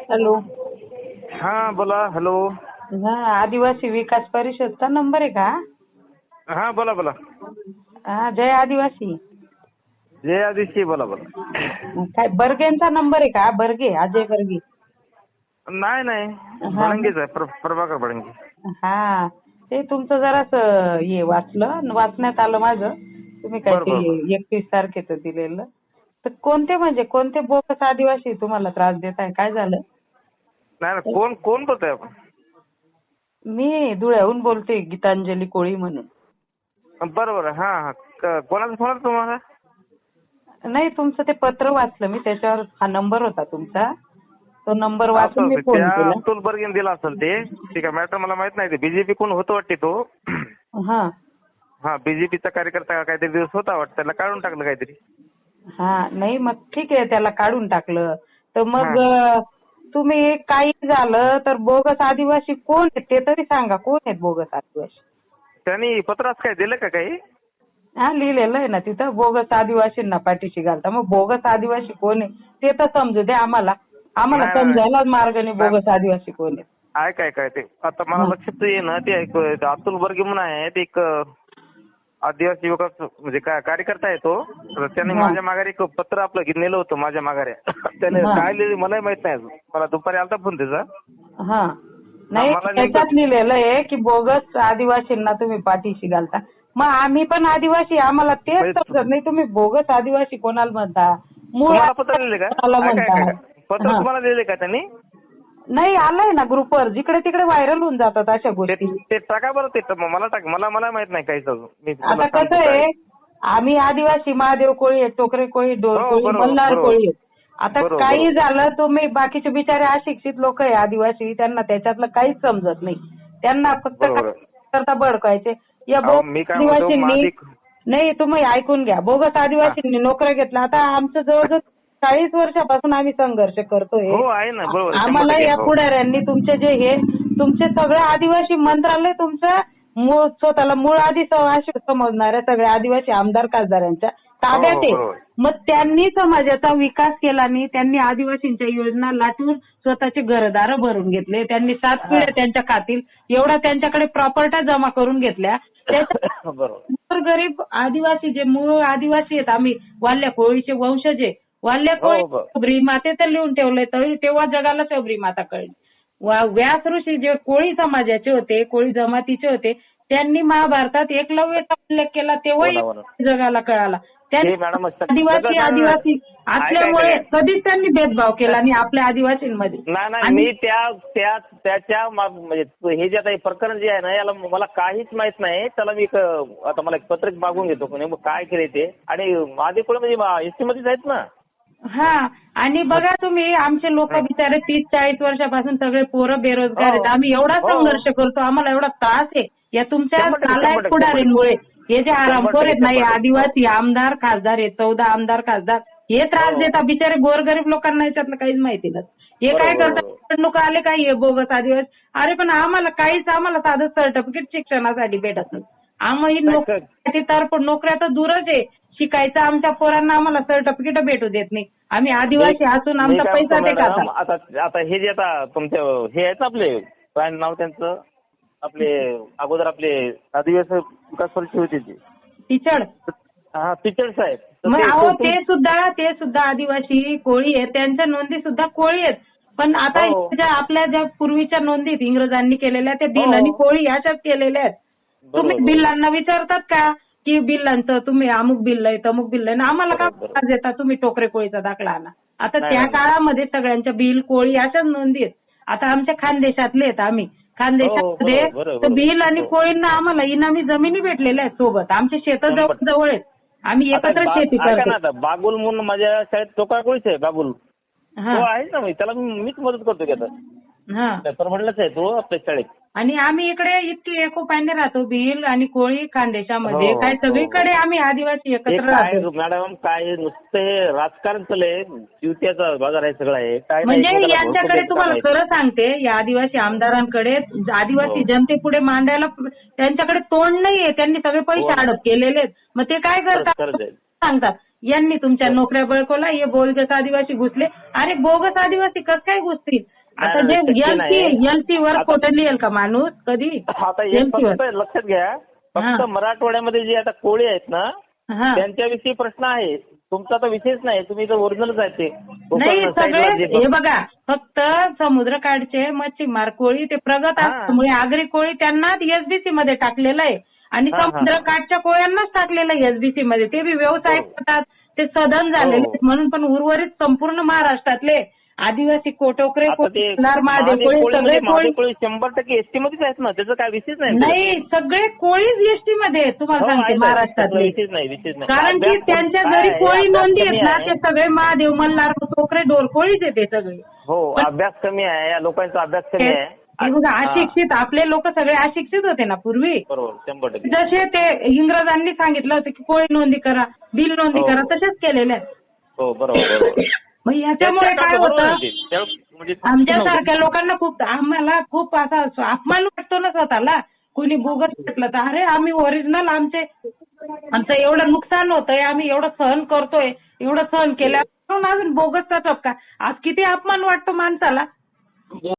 Hello. हा बोला hello. हा आदिवासी विकास परिषदचा नंबर आहे का? हा बोला बोला. हा जय आदिवासी. जय आदिशी बोला बोला. काय बर्गेंचा नंबर आहे का? बर्गे अजय बर्गे. नाही नाही. भडंगीच आहे प्र- प्रभाकर भडंगी हा. ते तुमचं जरासं हे वाचलं वाचण्यात आलं माझं. तुम्ही काय बरं, बरं, ते एकतीस तारखेचं दिलेलं. तर कोणते म्हणजे कोणते बोगस आदिवासी तुम्हाला त्रास देत आहे? काय झालं? नाही नाही, कोण कोण बोलतोय आपण? मी धुळ्याहून बोलते गीतांजली कोळी म्हणून. बरं बरं हा हा. क- कोणाचा फोन आला तुम्हाला? नाही तुमचं ते पत्र वाचलं मी त्याच्यावर हा नंबर होता तुमचा. तो नंबर वाचून मी असं, फोन त्या केला. अब्दुल बर्गेन दिला असेल ते. ठीक आहे मॅटर मला माहीत नाही ते. बीजेपी कोण होतं वाटते तो? हा. हा बीजेपीचा कार्यकर्ता काहीतरी दिवस होता वाटतं. त्याला काढून टाकलं काहीतरी. हा नाही मग ठीक आहे त्याला काढून टाकलं. तर मग तुम्ही काही झालं तर बोगस आदिवासी कोण आहेत ते तरी सांगा कोण आहेत बोगस आदिवासी? त्यांनी पत्रास काय दिलं का काही? हा लिहिलेलं आहे ना तिथं बोगस आदिवासींना पाठीशी घालता. मग बोगस आदिवासी कोण आहे? ते तर समजू दे आम्हाला. आम्हाला नाही, नाही. समजायला मार्ग नाही. बोगस आदिवासी कोण आहेत? आहे काय काय ते आता मला लक्षात येईना ते अतुल बर्गे म्हणून आहे ते एक अं, आदिवासी युवकाच म्हणजे का- कार्यकर्ता आहे तो तर त्याने हा. माझ्या माघारी एक पत्र आपलं घेऊन नेलं होतं माझ्या माघारी. त्याने हा. काय लिहिलं मलाही माहीत नाही अजून. मला दुपारी आलता फोन त्याचा. हा. नाही त्याच्यात लिहिलेलं आहे की बोगस आदिवासींना तुम्ही पाठीशी घालता. मग आम्ही पण आदिवासी आम्हाला तेच म्हणजे- समजत नाही. तुम्ही बोगस आदिवासी कोणाला म्हणता? मूळ तुम्हाला पत्र लिहिले का? कोणाला काय- काय- काय- पत्र. तुम्हाला लिहिले का त्यांनी? नाही आलंय ना ग्रुपवर जिकडे तिकडे व्हायरल होऊन जातात अशा गोष्टी. ते टाका बरं ते मला टाक मला मला माहीत नाही काहीच अजून. मी आता कसं सांगतो काय. आहे आम्ही आदिवासी महादेव कोळी आहेत टोकरे कोळी डोर हो, कोळी बरोबर, मल्हार बरोबर. कोळी आहेत. आता बरोबर, काही बरोबर. झालं तुम्ही बाकीचे बिचारे अशिक्षित लोक आहे आदिवासी. त्यांना त्याच्यातलं काहीच समजत नाही. त्यांना फक्त बरोबर. करता भडकायचे. या अहो, बोगस मी काय म्हणतो, आदिवासींनी नाही तुम्ही ऐकून घ्या. बोगस आदिवासींनी नोकऱ्या घेतल्या. आता आमचं जवळजवळ चाळीस वर्षापासून आम्ही संघर्ष करतोय. हो आहे ना बरोबर आम्हाला या हो. पुढाऱ्यांनी तुमचे जे हे तुमचे सगळे आदिवासी मंत्रालय तुमचं मूळ स्वतःला मूळ आदी समाज- समजणाऱ्या सगळ्या आदिवासी आमदार खासदारांच्या ताब्यात हो, आहे. मग त्यांनी समाजाचा विकास केला नाही त्यांनी आदिवासींच्या योजना लाटून स्वतःचे घरदार भरून घेतले. त्यांनी सात पिढ्या त्यांच्या खातील एवढा त्यांच्याकडे प्रॉपर्ट्या जमा करून घेतल्या. त्याच्या गरीब आदिवासी जे मूळ आदिवासी आहेत आम्ही वाल्ल्या कोळीचे वंशज वाल्ल्या हो. शबरी माते तर लिहून ठेवलंय तरी तेव्हा जगाला शबरी माता कळली. व्यास ऋषी जे कोळी समाजाचे होते कोळी जमातीचे होते त्यांनी महाभारतात एकलव्याचा उल्लेख केला तेव्हाही हो हो जगाला कळाला. त्यांनी आदिवासी आदिवासी असल्यामुळे. कधीच त्यांनी भेदभाव केला नाही आपल्या आदिवासींमध्ये. नाही आणि- मी त्या त्या त्याच्या म्हणजे हे जे आता प्रकरण जे आहे ना याला मला काहीच माहीत नाही. त्याला मी एक, आता मला एक पत्रक मागून घेतो. कोणी मग काय केले ते. आणि आधी कोण म्हणजे एसटी मध्येच आहेत ना. हा आणि बघा तुम्ही आमचे लोक बिचारे तीस चाळीस वर्षापासून सगळे पोरं बेरोजगार आहेत. हो. आम्ही एवढा हो. संघर्ष करतो आम्हाला एवढा त्रास आहे. या तुमच्या टक्के, पुढारींमुळे हे जे आरामखोर आहेत नाही शंभर टक्के. आदिवासी आमदार खासदार आहेत चौदा आमदार खासदार हे त्रास हो. देतात. बिचारे गोरगरीब लोकांना याच्यातलं काहीच माहिती नसतं. हे काय करतात. निवडणुका आले काय हे बोगस आदिवासी? अरे पण आम्हाला काहीच आम्हाला साधं सर्टिफिकेट शिक्षणासाठी भेटत नाही. आम्ही नोकरी तर पण नोकऱ्या तर दूरच आहे. शिकायचं आमच्या पोरांना आम्हाला सर्टिफिकेट भेटू देत नाही. आम्ही आदिवासी असून मी आमचा काय पैसा म्हणतो ते मॅडम, आता आता हे जे आता तुमच्या हे आहेत आपले काय नाव त्यांचं? आपले अगोदर आपले आदिवासी विकास परिषद होती ती. टिचड हा टीचर साहेब. तर मग ते- अहो ते सुद्धा ते सुद्धा आदिवासी कोळी आहेत. त्यांच्या नोंदी सुद्धा कोळी आहेत. पण आता हो. ज्या आपल्या ज्या पूर्वीच्या नोंदीत इंग्रजांनी केलेल्या त्या बिल हो. आणि कोळी याच्यात केलेल्या आहेत. तुम्ही बरोबर. बिल्लांना विचारतात का? की बिल्लांचं तुम्ही अमुक बिल आहे तमुक बिल आहे ना आम्हाला का. त्रास देता तुम्ही टोकरे कोळीचा दाखला आणा आता त्या. काळामध्ये सगळ्यांच्या बिल कोळी अशाच नोंदी आहेत आता आमच्या खानदेशातले आहेत आम्ही खानदेशामध्ये हो. बिल आणि हो. कोळींना आम्हाला इनामी जमिनी भेटलेल्या आहेत सोबत आमचे शेतं. जवळ जवळ आहेत आम्ही एकत्र शेती करतो बाबुल म्हणून माझ्या शाळेत टोका कोळीच आहे बाबुल हा तो आहे ना त्याला मीच मदत करतो हा परभणलाच आहे तो आपल्या शाळेत आणि आम्ही इकडे इतकी एकोपाने राहतो भिल आणि कोळी खानदेशामध्ये हो, काय हो, सगळीकडे हो. आम्ही आदिवासी एकत्र काय राहतो मॅडम काय नुसतं हे राजकारण चाललंय युत्याचा बाजार आहे सगळं आहे काय नाही, म्हणजे यांच्याकडे तुम्हाला. खरं सांगते या आदिवासी आमदारांकडे आदिवासी हो. जनतेपुढे मांडायला त्यांच्याकडे तोंड नाहीये त्यांनी सगळे पैसे. हडप केलेले आहेत मग ते काय करतात खरंच आहे. सांगतात यांनी तुमच्या नोकऱ्या बळकवल्या हे बोगस आदिवासी घुसले अरे बोगस आदिवासी कसं काय घुसतील आता जे. एलसी वर लिहेल का माणूस कधी हे लक्षात घ्या हा. फक्त मराठवाड्यामध्ये जे आता कोळी आहेत ना हा त्यांच्याविषयी प्रश्न आहे तुमचा तर विषयच नाही तुम्ही तर ओरिजिनलच आहे ते नाही सगळे हे बघा फक्त समुद्रकाठचे मच्छीमार कोळी ते प्रगत हा. असल्यामुळे आगरी कोळी त्यांना एसबीसी मध्ये टाकलेलं आहे आणि हा, हा. समुद्रकाठच्या कोळ्यांनाच टाकलेलं आहे एसबीसी मध्ये ते बी व्यवसाय हो. करतात ते सदन झालेले हो. म्हणून पण उर्वरित संपूर्ण महाराष्ट्रातले आदिवासी कोटोकरे महादेव सगळे कोळी. शंभर टक्के एसटी मध्येच आहेत ना त्याचं काय विषयच नाही नाही सगळे कोळीच एसटी मध्ये आहेत तुम्हाला हो, सांगते नाही कारण की त्यांच्या घरी कोळी नोंदी आहेत ना. ते सगळे महादेव मल्हार कोकरे डोर कोळीच आहे ते सगळे. हो अभ्यास कमी आहे या लोकांचा अभ्यास कमी हे आहे. हे हा, अशिक्षित आपले लोक सगळे अशिक्षित होते ना पूर्वी. जसे ते इंग्रजांनी सांगितलं होतं की कोळी नोंदी करा बिल नोंदी हो. करा तसेच केलेल्या आहेत. मग ह्याच्यामुळे त्याचं काय होतं? म्हणजे आमच्यासारख्या लोकांना खूप आम्हाला खूप असा अपमान वाटतो ना स्वतःला कोणी बोगस म्हटलं तर अरे आम्ही ओरिजिनल आमचे आमचं एवढं नुकसान होतंय आम्ही एवढं सहन करतोय एवढं सहन केलं अजून बोगसचा टपका. आज किती अपमान वाटतो माणसाला.